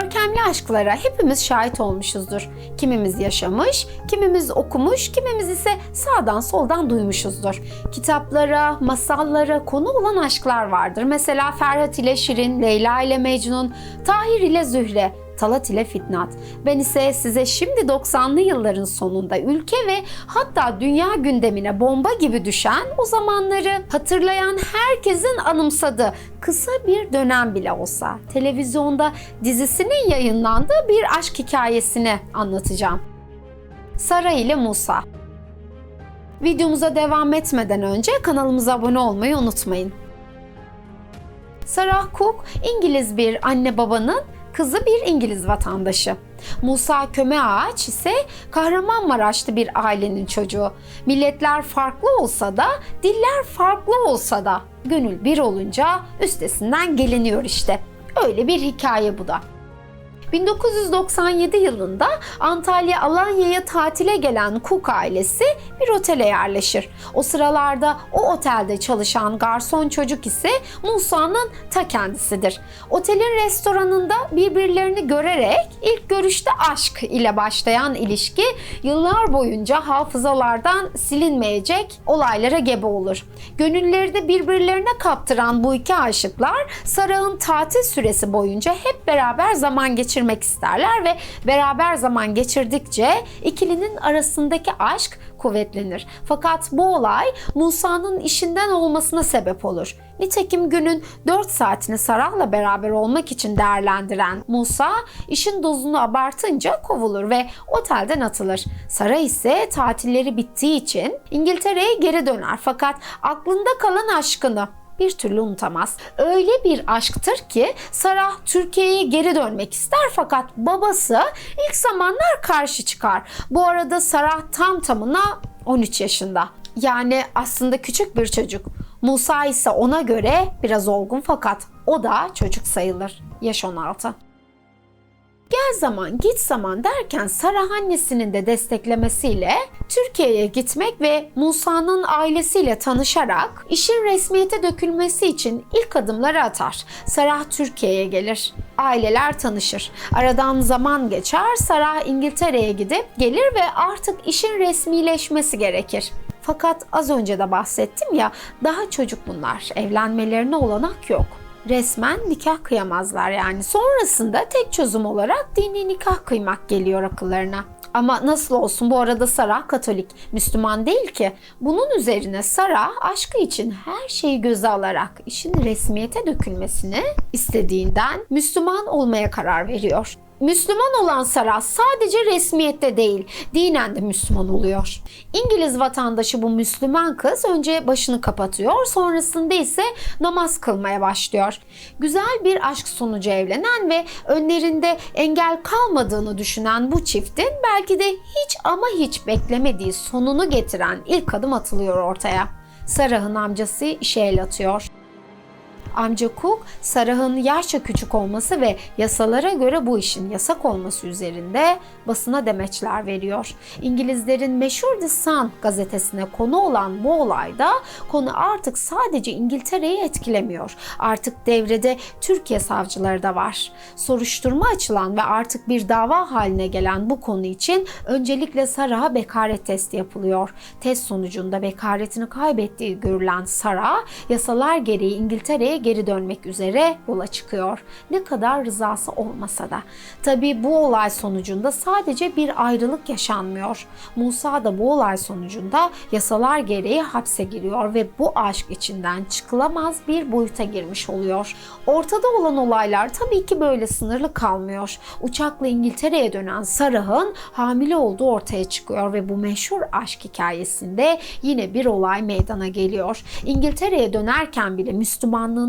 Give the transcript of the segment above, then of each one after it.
Görkemli aşklara hepimiz şahit olmuşuzdur. Kimimiz yaşamış, kimimiz okumuş, kimimiz ise sağdan soldan duymuşuzdur. Kitaplara, masallara konu olan aşklar vardır. Mesela Ferhat ile Şirin, Leyla ile Mecnun, Tahir ile Zühre, Talat ile Fitnat. Ben ise size şimdi 90'lı yılların sonunda ülke ve hatta dünya gündemine bomba gibi düşen o zamanları hatırlayan herkesin anımsadığı kısa bir dönem bile olsa televizyonda dizisinin yayınlandığı bir aşk hikayesini anlatacağım. Sara ile Musa. Videomuza devam etmeden önce kanalımıza abone olmayı unutmayın. Sarah Cook İngiliz bir anne babanın kızı bir İngiliz vatandaşı. Musa Köme Ağaç ise Kahramanmaraşlı bir ailenin çocuğu. Milletler farklı olsa da, diller farklı olsa da gönül bir olunca üstesinden geliniyor işte. Öyle bir hikaye bu da. 1997 yılında Antalya Alanya'ya tatile gelen Cook ailesi bir otele yerleşir. O sıralarda o otelde çalışan garson çocuk ise Musa'nın ta kendisidir. Otelin restoranında birbirlerini görerek ilk görüşte aşk ile başlayan ilişki yıllar boyunca hafızalardan silinmeyecek olaylara gebe olur. Gönülleri de birbirlerine kaptıran bu iki aşıklar Sarah'ın tatil süresi boyunca hep beraber zaman geçirmek isterler ve beraber zaman geçirdikçe ikilinin arasındaki aşk kuvvetlenir. Fakat bu olay Musa'nın işinden olmasına sebep olur. Nitekim günün 4 saatini Sarah'la beraber olmak için değerlendiren Musa işin dozunu abartınca kovulur ve otelden atılır. Sarah ise tatilleri bittiği için İngiltere'ye geri döner fakat aklında kalan aşkını bir türlü unutamaz. Öyle bir aşktır ki Sarah Türkiye'ye geri dönmek ister fakat babası ilk zamanlar karşı çıkar. Bu arada Sarah tam tamına 13 yaşında. Yani aslında küçük bir çocuk. Musa ise ona göre biraz olgun fakat o da çocuk sayılır. Yaş 16. Gel zaman git zaman derken Sarah annesinin de desteklemesiyle Türkiye'ye gitmek ve Musa'nın ailesiyle tanışarak işin resmiyete dökülmesi için ilk adımları atar. Sarah Türkiye'ye gelir. Aileler tanışır. Aradan zaman geçer. Sarah İngiltere'ye gidip gelir ve artık işin resmileşmesi gerekir. Fakat az önce de bahsettim ya daha çocuk bunlar. Evlenmelerine olanak yok resmen nikah kıyamazlar yani. Sonrasında tek çözüm olarak dini nikah kıymak geliyor akıllarına. Ama nasıl olsun bu arada Sarah Katolik, Müslüman değil ki. Bunun üzerine Sarah aşkı için her şeyi göze alarak işin resmiyete dökülmesini istediğinden Müslüman olmaya karar veriyor. Müslüman olan Sarah sadece resmiyette değil, dinen de Müslüman oluyor. İngiliz vatandaşı bu Müslüman kız önce başını kapatıyor, sonrasında ise namaz kılmaya başlıyor. Güzel bir aşk sonucu evlenen ve önlerinde engel kalmadığını düşünen bu çiftin belki de hiç ama hiç beklemediği sonunu getiren ilk adım atılıyor ortaya. Sarah'ın amcası işe el atıyor. Amca Cook, Sarah'ın yaşça küçük olması ve yasalara göre bu işin yasak olması üzerinde basına demeçler veriyor. İngilizlerin meşhur The Sun gazetesine konu olan bu olayda konu artık sadece İngiltere'yi etkilemiyor. Artık devrede Türkiye savcıları da var. Soruşturma açılan ve artık bir dava haline gelen bu konu için öncelikle Sarah'a bekaret testi yapılıyor. Test sonucunda bekaretini kaybettiği görülen Sarah, yasalar gereği İngiltere'ye geri dönmek üzere yola çıkıyor. Ne kadar rızası olmasa da. Tabi bu olay sonucunda sadece bir ayrılık yaşanmıyor. Musa da bu olay sonucunda yasalar gereği hapse giriyor ve bu aşk içinden çıkılamaz bir boyuta girmiş oluyor. Ortada olan olaylar tabii ki böyle sınırlı kalmıyor. Uçakla İngiltere'ye dönen Sarah'ın hamile olduğu ortaya çıkıyor ve bu meşhur aşk hikayesinde yine bir olay meydana geliyor. İngiltere'ye dönerken bile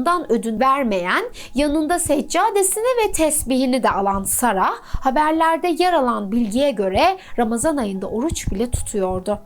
Müslümanlığından ödün vermeyen, yanında seccadesini ve tesbihini de alan Sara, haberlerde yer alan bilgiye göre Ramazan ayında oruç bile tutuyordu.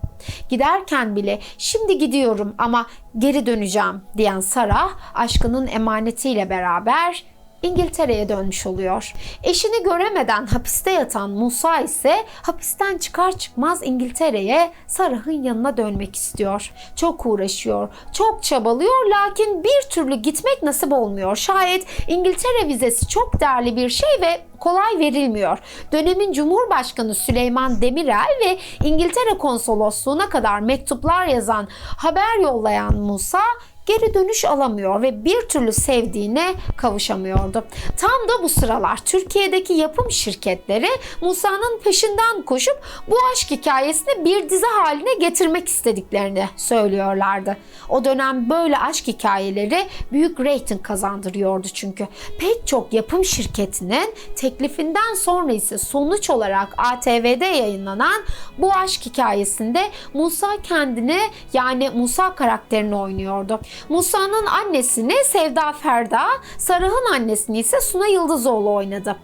Giderken bile şimdi gidiyorum ama geri döneceğim diyen Sara, aşkının emanetiyle beraber İngiltere'ye dönmüş oluyor. Eşini göremeden hapiste yatan Musa ise hapisten çıkar çıkmaz İngiltere'ye Sarah'ın yanına dönmek istiyor. Çok uğraşıyor, çok çabalıyor lakin bir türlü gitmek nasip olmuyor. Şayet İngiltere vizesi çok değerli bir şey ve kolay verilmiyor. Dönemin Cumhurbaşkanı Süleyman Demirel ve İngiltere Konsolosluğu'na kadar mektuplar yazan, haber yollayan Musa geri dönüş alamıyor ve bir türlü sevdiğine kavuşamıyordu. Tam da bu sıralar Türkiye'deki yapım şirketleri Musa'nın peşinden koşup bu aşk hikayesini bir dizi haline getirmek istediklerini söylüyorlardı. O dönem böyle aşk hikayeleri büyük reyting kazandırıyordu çünkü. Pek çok yapım şirketinin teklifinden sonra ise sonuç olarak ATV'de yayınlanan bu aşk hikayesinde Musa kendini yani Musa karakterini oynuyordu. Musa'nın annesini Sevda Ferda, Sarah'ın annesini ise Suna Yıldızoğlu oynadı.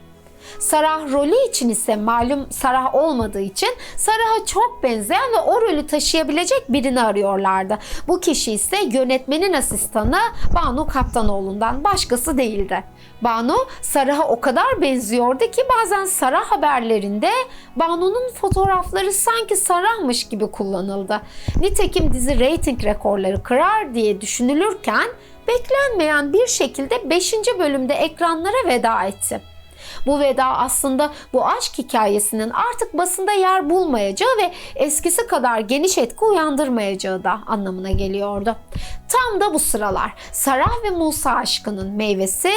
Sarah rolü için ise malum Sarah olmadığı için Sarah'a çok benzeyen ve o rolü taşıyabilecek birini arıyorlardı. Bu kişi ise yönetmenin asistanı Banu Kaptanoğlu'ndan başkası değildi. Banu Sarah'a o kadar benziyordu ki bazen Sarah haberlerinde Banu'nun fotoğrafları sanki Sarah'mış gibi kullanıldı. Nitekim dizi reyting rekorları kırar diye düşünülürken beklenmeyen bir şekilde 5. bölümde ekranlara veda etti. Bu veda aslında bu aşk hikayesinin artık basında yer bulmayacağı ve eskisi kadar geniş etki uyandırmayacağı da anlamına geliyordu. Tam da bu sıralar Sarah ve Musa aşkının meyvesi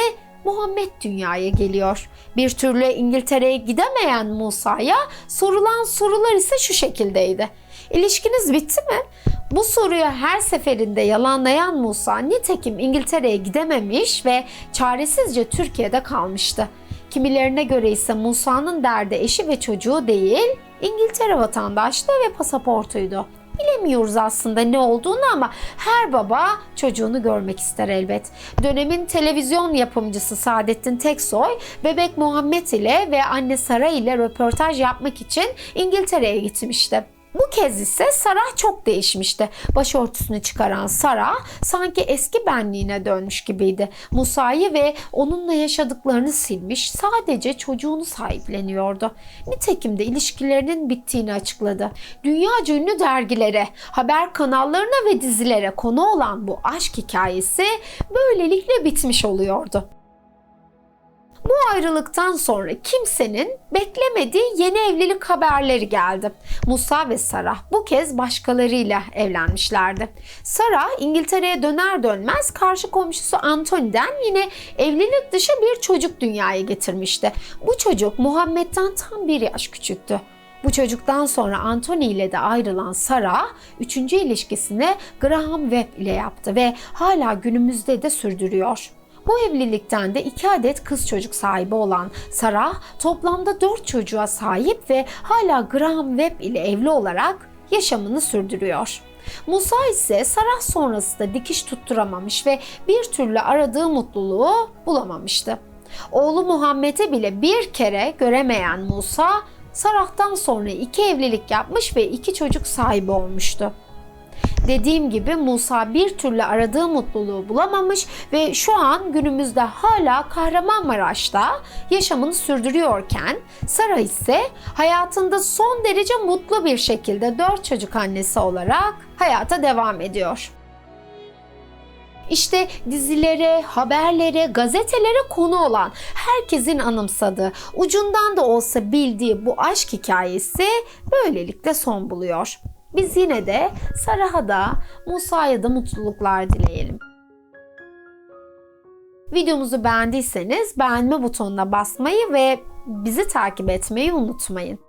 Muhammed dünyaya geliyor. Bir türlü İngiltere'ye gidemeyen Musa'ya sorulan sorular ise şu şekildeydi. İlişkiniz bitti mi? Bu soruyu her seferinde yalanlayan Musa nitekim İngiltere'ye gidememiş ve çaresizce Türkiye'de kalmıştı. Kimilerine göre ise Musa'nın derdi eşi ve çocuğu değil, İngiltere vatandaşlığı ve pasaportuydu. Bilemiyoruz aslında ne olduğunu ama her baba çocuğunu görmek ister elbet. Dönemin televizyon yapımcısı Saadettin Teksoy, bebek Muhammed ile ve anne Sara ile röportaj yapmak için İngiltere'ye gitmişti. Bu kez ise Sarah çok değişmişti. Başörtüsünü çıkaran Sarah sanki eski benliğine dönmüş gibiydi. Musa'yı ve onunla yaşadıklarını silmiş, sadece çocuğunu sahipleniyordu. Nitekim de ilişkilerinin bittiğini açıkladı. Dünya ünlü dergilere, haber kanallarına ve dizilere konu olan bu aşk hikayesi böylelikle bitmiş oluyordu. Bu ayrılıktan sonra kimsenin beklemediği yeni evlilik haberleri geldi. Musa ve Sarah bu kez başkalarıyla evlenmişlerdi. Sarah İngiltere'ye döner dönmez karşı komşusu Anthony'den yine evlilik dışı bir çocuk dünyaya getirmişti. Bu çocuk Muhammed'den tam bir yaş küçüktü. Bu çocuktan sonra Anthony ile de ayrılan Sarah, üçüncü ilişkisini Graham Webb ile yaptı ve hala günümüzde de sürdürüyor. Bu evlilikten de iki adet kız çocuk sahibi olan Sarah toplamda dört çocuğa sahip ve hala Graham Webb ile evli olarak yaşamını sürdürüyor. Musa ise Sarah sonrası da dikiş tutturamamış ve bir türlü aradığı mutluluğu bulamamıştı. Oğlu Muhammed'e bile bir kere göremeyen Musa, Sarah'tan sonra iki evlilik yapmış ve iki çocuk sahibi olmuştu. Dediğim gibi Musa bir türlü aradığı mutluluğu bulamamış ve şu an günümüzde hala Kahramanmaraş'ta yaşamını sürdürüyorken Sara ise hayatında son derece mutlu bir şekilde dört çocuk annesi olarak hayata devam ediyor. İşte dizilere, haberlere, gazetelere konu olan, herkesin anımsadığı, ucundan da olsa bildiği bu aşk hikayesi böylelikle son buluyor. Biz yine de Sarah'a da Musa'ya da mutluluklar dileyelim. Videomuzu beğendiyseniz beğenme butonuna basmayı ve bizi takip etmeyi unutmayın.